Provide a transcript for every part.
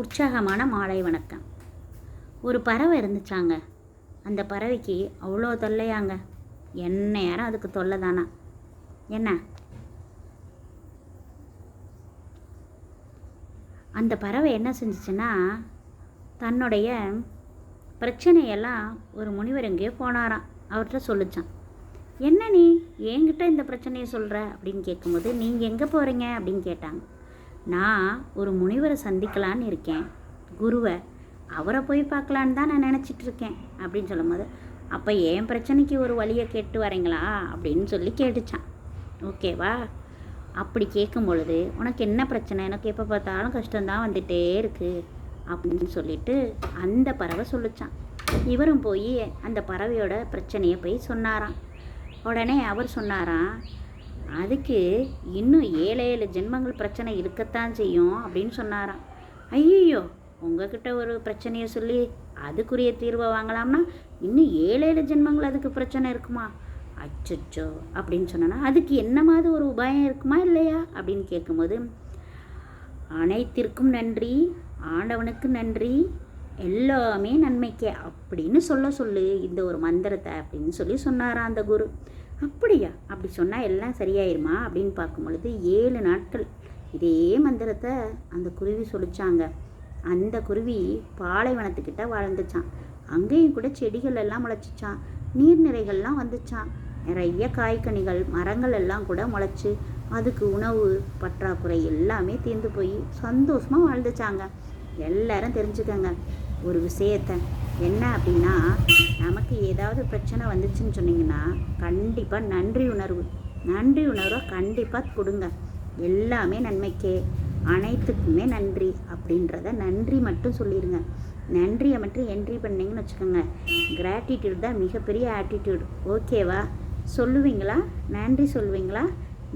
உற்சாகமான மாலை வணக்கம். ஒரு பறவை இருந்துச்சாங்க. அந்த பறவைக்கு அவ்வளோ தொல்லையாங்க. என்ன நேரம் அதுக்கு தொல்லை தானா? என்ன? அந்த பறவை என்ன செஞ்சுச்சுன்னா தன்னுடைய பிரச்சனையெல்லாம் ஒரு முனிவர் எங்கேயோ போனாராம். அவர்கிட்ட சொல்லிச்சான் என்ன நீ? என்கிட்ட இந்த பிரச்சனையை சொல்கிற அப்படின்னு கேட்கும்போது நீங்கள் எங்கே போகிறீங்க அப்படின்னு கேட்டாங்க. நான் ஒரு முனிவரை சந்திக்கலான்னு இருக்கேன். குருவை அவரை போய் பார்க்கலான்னு தான் நான் நினச்சிட்டு இருக்கேன் அப்படின்னு சொல்லும்போது அப்போ என் பிரச்சனைக்கு ஒரு வழியை கேட்டு வரீங்களா? அப்படின்னு சொல்லி கேட்டுச்சான். ஓகேவா? அப்படி கேட்கும் பொழுது உனக்கு என்ன பிரச்சனை? எனக்கு எப்போ பார்த்தாலும் கஷ்டம்தான் வந்துகிட்டே இருக்குது அப்படின்னு சொல்லிட்டு அந்த பறவை சொல்லிச்சான். இவரும் போய் அந்த பறவையோட பிரச்சனையை போய் சொன்னாராம். உடனே அவர் சொன்னாராம் அதுக்கு இன்னும் ஏழு ஏழு ஜென்மங்கள் பிரச்சனை இருக்கத்தான் செய்யும் அப்படின்னு சொன்னாராம். ஐயோ உங்ககிட்ட ஒரு பிரச்சனையை சொல்லி அதுக்குரிய தீர்வை வாங்கலாம்னா இன்னும் ஏழு ஏழு ஜென்மங்கள் அதுக்கு பிரச்சனை இருக்குமா? அச்சோ அப்படின்னு சொன்னோன்னா அதுக்கு என்ன மாதிரி ஒரு உபாயம் இருக்குமா இல்லையா? அப்படின்னு கேட்கும்போது அனைத்திற்கும் நன்றி ஆண்டவனுக்கு நன்றி எல்லாமே நன்மைக்கே அப்படின்னு சொல்ல சொல்லு இந்த ஒரு மந்திரத்தை அப்படின்னு சொல்லி சொன்னாராம் அந்த குரு. அப்படியா? அப்படி சொன்னால் எல்லாம் சரியாயிருமா? அப்படின்னு பார்க்கும் பொழுது ஏழு நாட்கள். இதே மந்திரத்தை அந்த குருவி சொல்லிச்சாங்க. அந்த குருவி பாலைவனத்துக்கிட்ட வாழ்ந்துச்சான். அங்கேயும் கூட செடிகள் எல்லாம் முளைச்சிச்சான். நீர்நிலைகள்லாம் வந்துச்சான். நிறைய காய்கனிகள் மரங்கள் எல்லாம் கூட முளைச்சி அதுக்கு உணவு பற்றாக்குறை எல்லாமே தீர்ந்து போய் சந்தோஷமாக வாழ்ந்துச்சாங்க. எல்லாரும் தெரிஞ்சுக்கங்க. ஒரு விஷயத்த. என்ன அப்படின்னா நமக்கு பிரச்சனை வந்துச்சுன்னு சொன்னீங்கன்னா கண்டிப்பாக நன்றி உணர்வு. நன்றி உணர்வை கண்டிப்பாக கொடுங்க. எல்லாமே நன்மைக்கே. அனைத்துக்குமே நன்றி அப்படின்றத நன்றி மட்டும் சொல்லிடுங்க நன்றியை மட்டும் என்ட்ரி பண்ணீங்கன்னு வச்சுக்கோங்க. கிராட்டிடியூட் தான் மிகப்பெரிய ஆட்டிடியூட் ஓகேவா சொல்லுவீங்களா? நன்றி சொல்லுவீங்களா?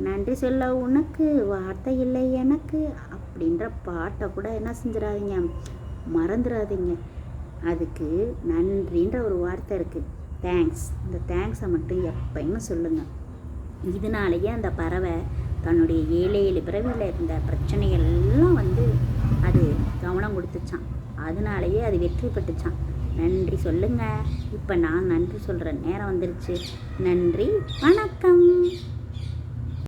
நன்றி சொல்ல உனக்கு வார்த்தை இல்லை எனக்கு அப்படின்ற பாட்டை கூட என்ன செஞ்சிடாதீங்க. மறந்துடாதீங்க. அதுக்கு நன்றின்ற ஒரு வார்த்தை இருக்குது தேங்க்ஸ் இந்த தேங்க்ஸை மட்டும் எப்பயுமே சொல்லுங்கள் இதனாலேயே அந்த பறவை தன்னுடைய ஏழு ஏழு பிறவியில் இருந்த பிரச்சனைகள்லாம் வந்து அது கவனம் கொடுத்துச்சான் அதனாலேயே அது வெற்றி பெற்றுச்சான் நன்றி சொல்லுங்கள் இப்போ நான் நன்றி சொல்கிற நேரம் வந்துருச்சு. நன்றி. வணக்கம்.